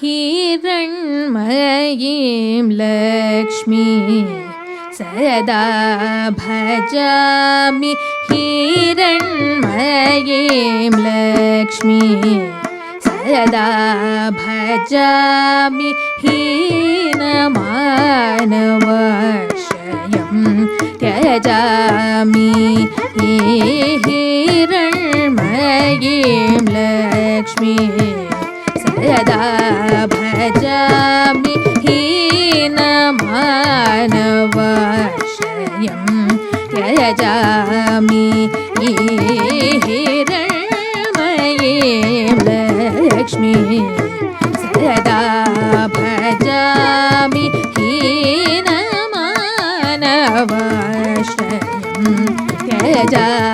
हिरण्मयीं लक्ष्मी सदा भजामि हिरण्मयीं लक्ष्मी सदा भजामि हीनमानवशयं त्यजामि हिरण्मयीं लक्ष्मी सदा भजामि हीनमानवशयं त्यजामि हिरण्मयीं लक्ष्मी। सदा भजामि हीनमानवशयं त्यजामि।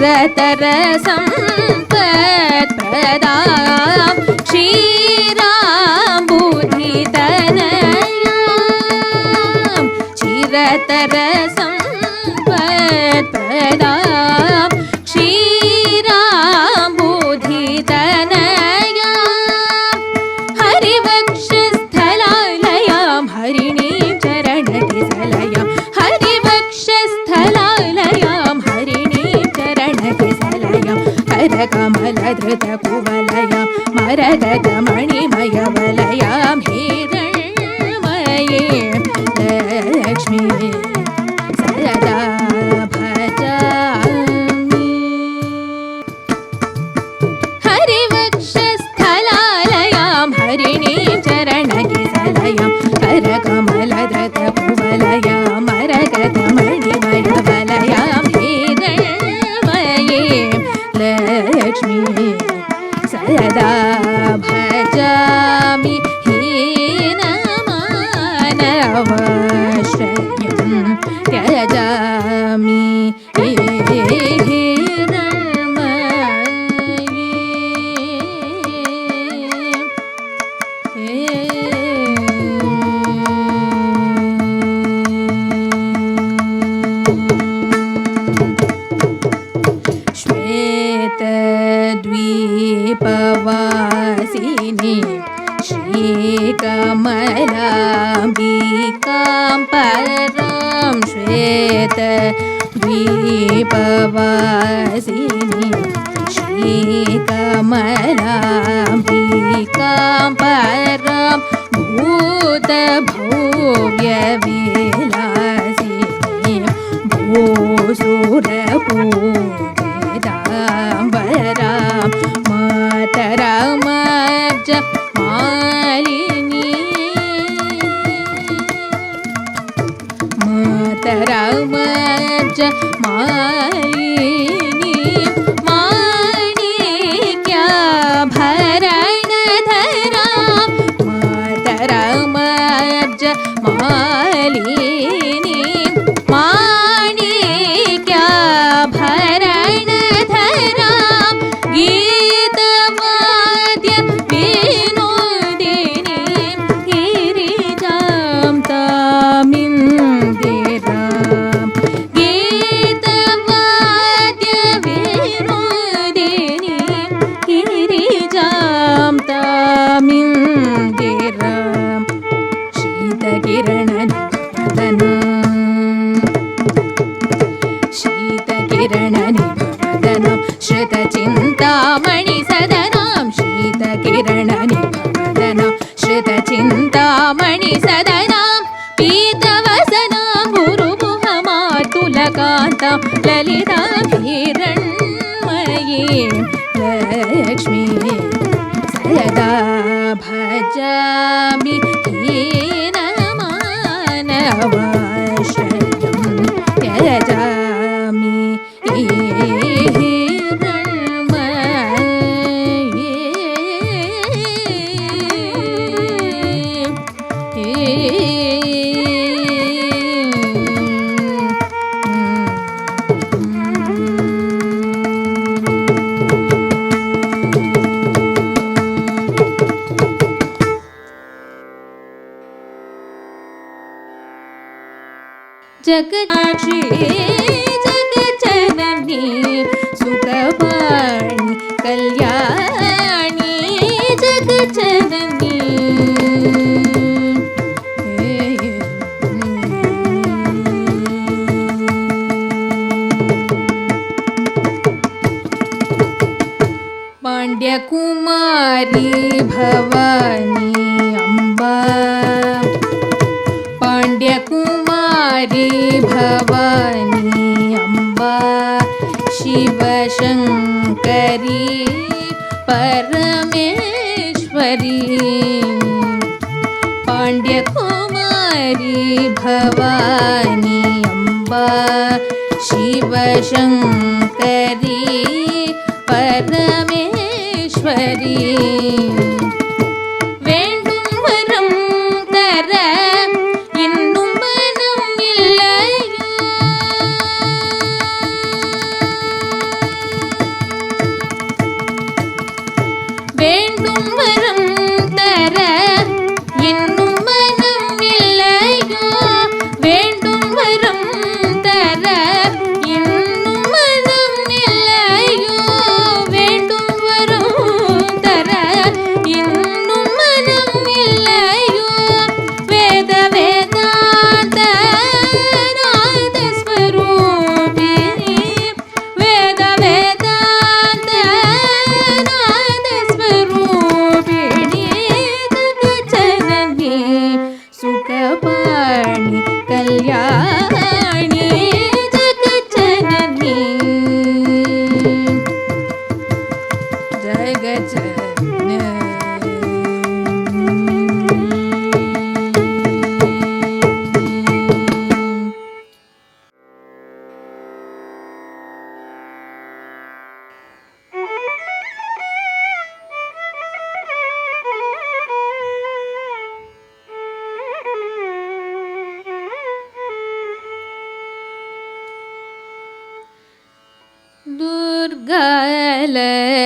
चिरतरसम्पत्प्रदा क्षीराम्बुधितनया चिरतरसम्पत्प्रदा me in. 爷爷哎哎 शिवशङ्करी परमेश्वरी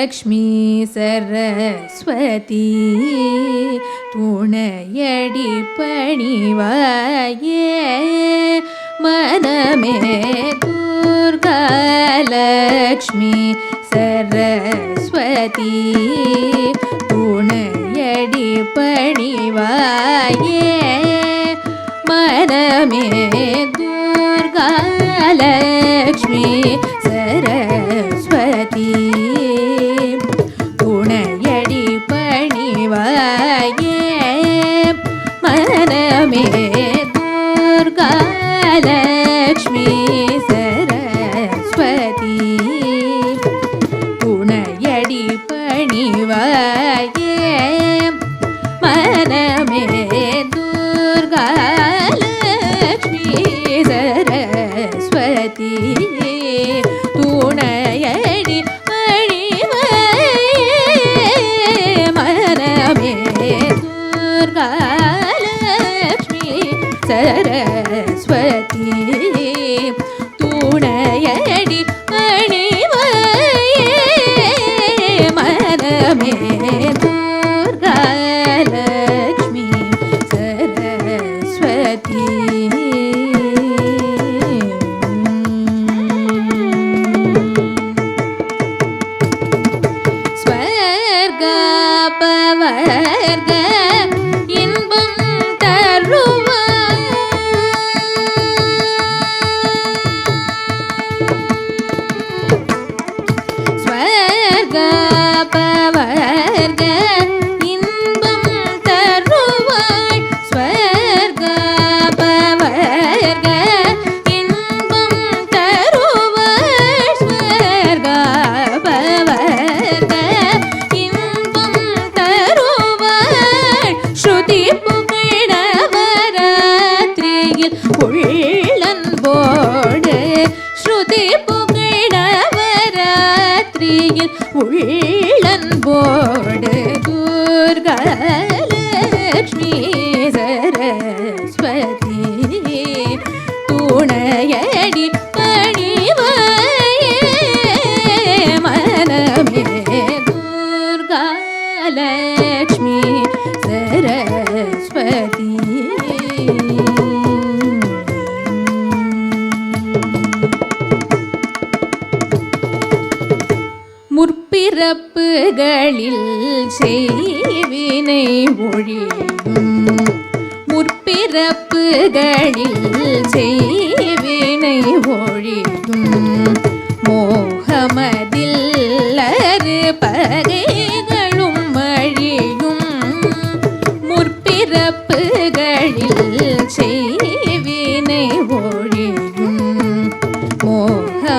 லக்ஷ்மி சரஸ்வதி துணையடி பணிவாயே. மனமே துர்காலக்ஷ்மி சரஸ்வதி துணையடி பணிவாயே. மனமே Saraswati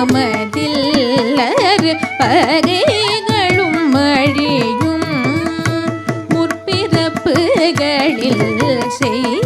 மதில்லர் பகைகளும் மழியும் முற்பிறப்புகளில் செய்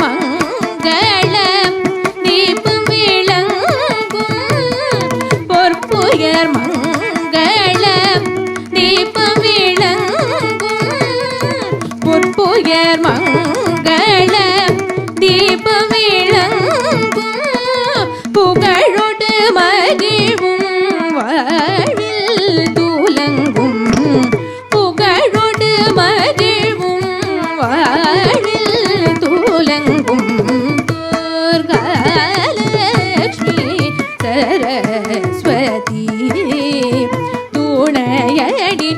மங் மலையடி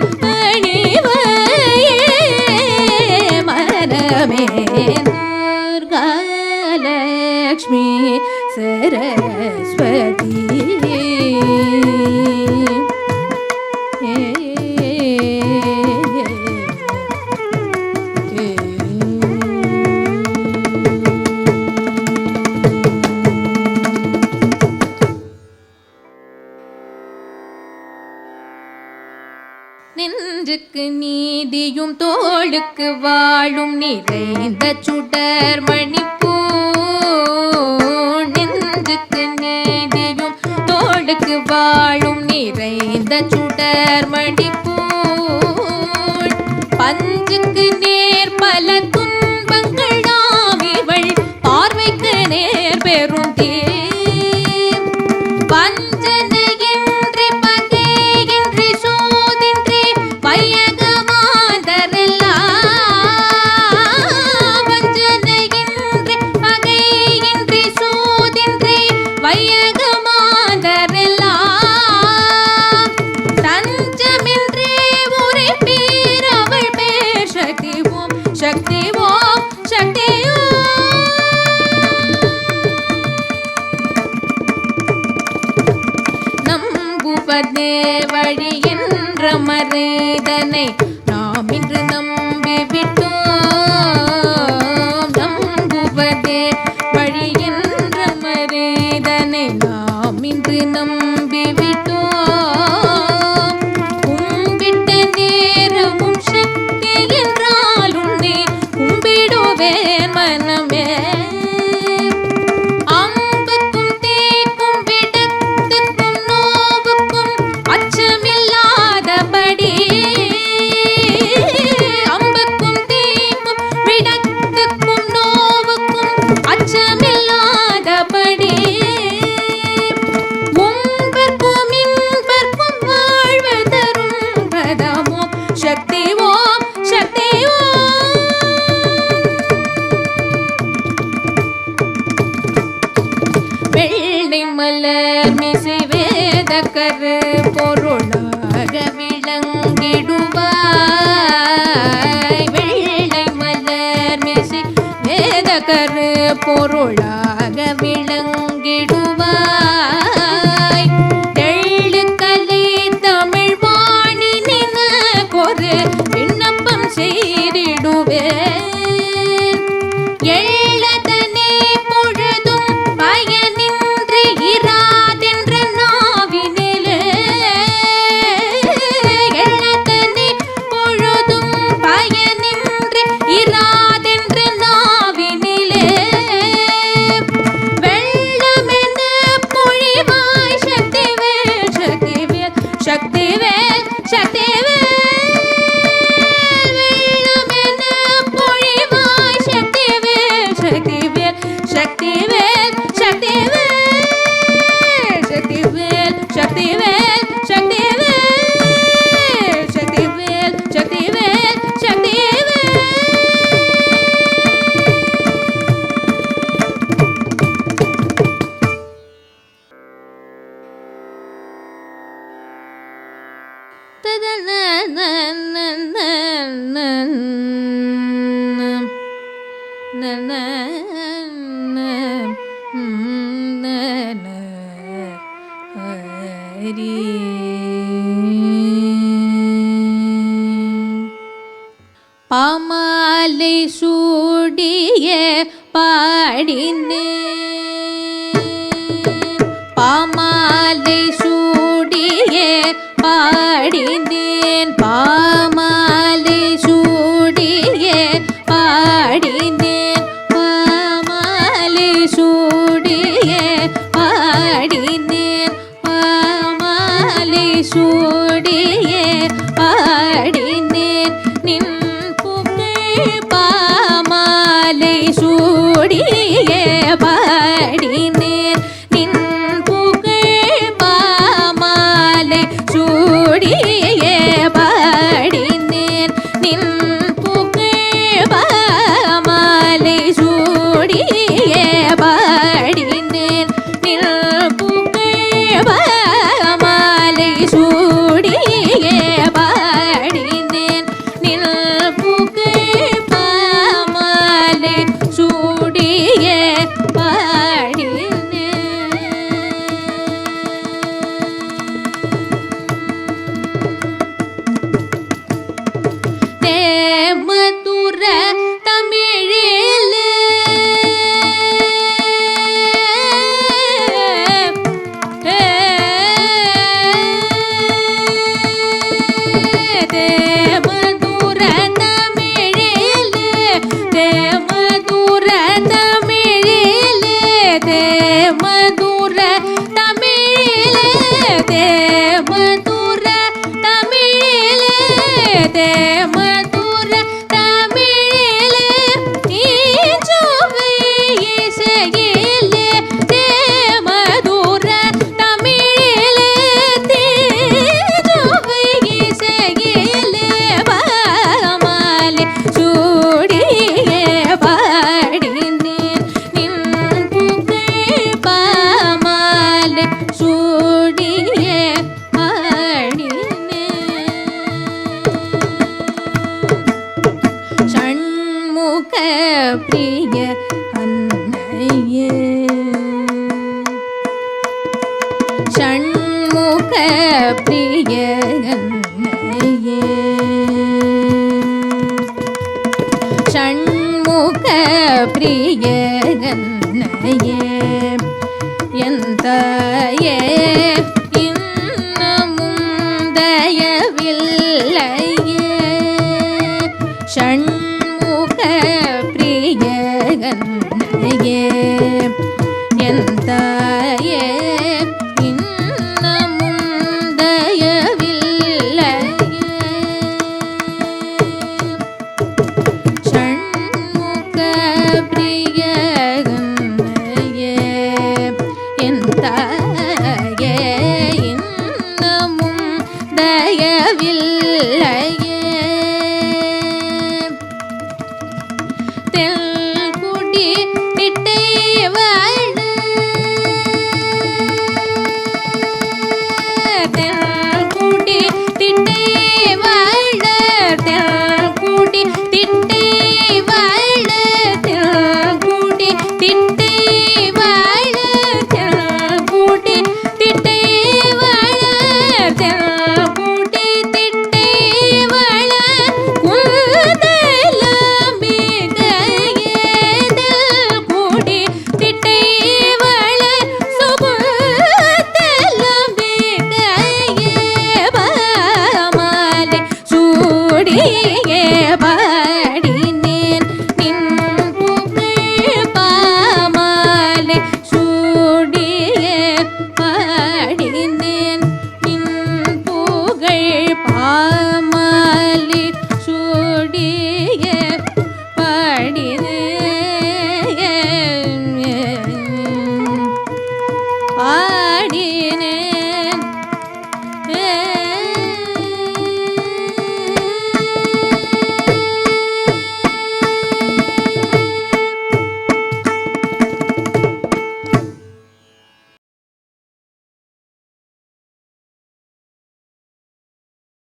நிறைந்த சுடர் மணிப்பூ நெஞ்சுக்கு நீதியும் தோடுக்கு வாழும் நிறைந்த சுடர் மணிப்பூ. பஞ்சுக்கு நேர் பல துன்பங்கள் நாம் இவள் பார்வைக்கு நேர் பெரும் தீ சக்தி வே பாமாலை சூடிய பாடினே பாமாலை சூடிய பாடினேன் பா வில்லையே.